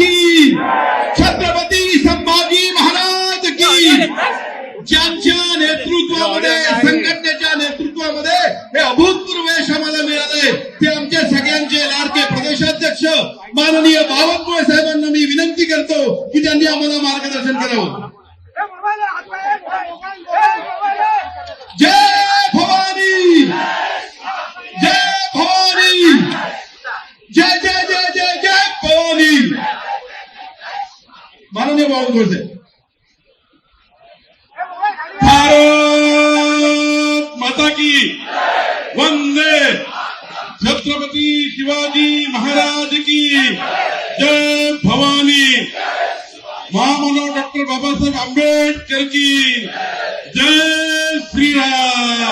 की छत्रपती संभाजी महाराज की ज्यांच्या नेतृत्वामध्ये संघटनेच्या नेतृत्वामध्ये हे अभूतपूर्व यश आम्हाला मिळालंय. ते आमच्या सगळ्यांचे लाडके प्रदेशाध्यक्ष माननीय बावनकुळे साहेबांना मी विनंती करतो की त्यांनी आम्हाला मार्गदर्शन करावं. ماتا کی۔ وندے۔ چھترپتی شیواجی مہاراج کی۔ جے بھوانی۔ مامنو ڈاکٹر بابا صاحب امبیڈکر کی۔ جے شری رام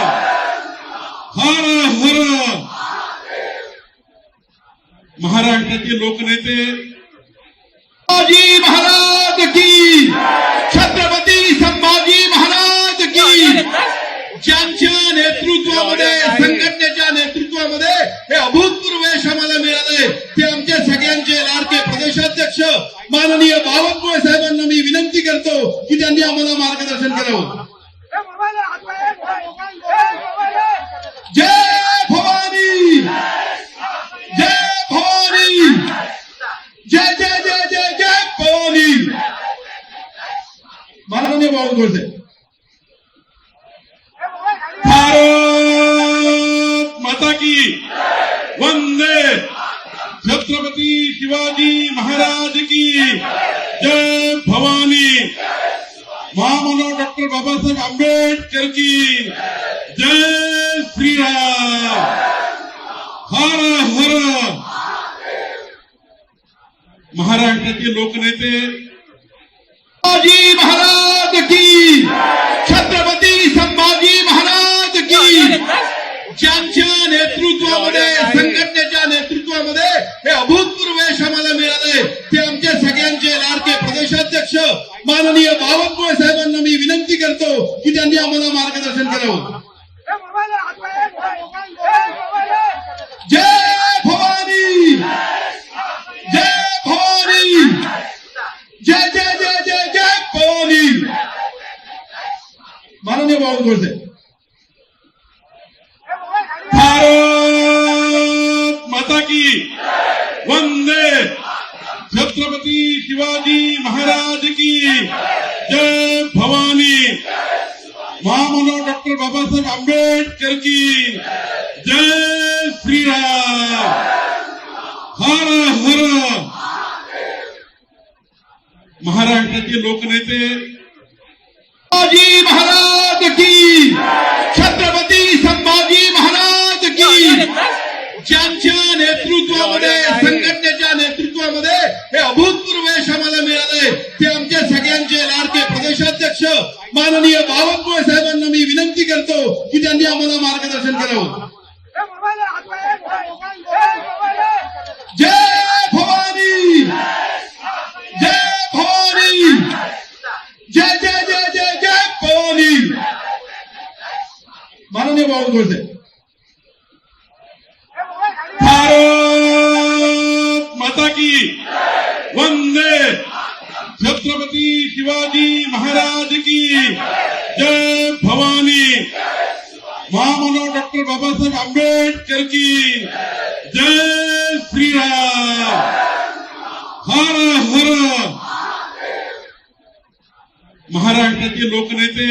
ہر ہر۔ مہاراشٹر کے لوک نیتے۔ مہاراج کی۔ چھترپتی سمباجی مہاراج کی۔ جانچ नेतृत्वामध्ये संघटनेच्या नेतृत्वामध्ये हे अभूतपूर्व यश आम्हाला मिळालंय ते आमच्या सगळ्यांचे लाडके प्रदेशाध्यक्ष माननीय बावनकुळे साहेबांना मी विनंती करतो की त्यांनी आम्हाला मार्गदर्शन करावं जय भवानी जय भवानी जय जय जय जय जय भवानी माननीय बावनकुळे साहेब وندے۔ چھترپتی شیواجی مہاراج کی۔ جے بھوانی۔ مامنو ڈاکٹر بابا صاحب امبیڈکر کی۔ جے شری رام۔ ہر ہر مہاراشٹر کے لوک نیتے۔ جی مہاراج کی۔ چھترپتی माननीय बावनकुळे साहेबांना मी विनंती करतो की त्यांनी आम्हाला मार्गदर्शन करावं. जय भवानी! जय भवानी! जय जय जय जय जय भवानी! माननीय बावनकुळे साहेब. भारत माता की वंदे! छत्रपती शिवाजी महाराज! की जय भवानी महामानव डॉक्टर बाबासाहेब आंबेडकर की जय श्रीराम हर हर महाराष्ट्राचे लोकनेते शिवाजी महाराज की छत्रपती संभाजी माननीय बावनकुळे साहेबांना मी विनंती करतो की त्यांनी आम्हाला मार्गदर्शन करावं जय भवानी! जय भवानी! जय जय जय जय जय भवानी! माननीय बावनकुळे साहेब. भारत माता की। वंदे। छत्रपती शिवाजी महाराज की जय भवानी। महामानव डॉक्टर बाबासाहेब आंबेडकर की जय श्रीराम। हर हर। महाराष्ट्राचे लोकनेते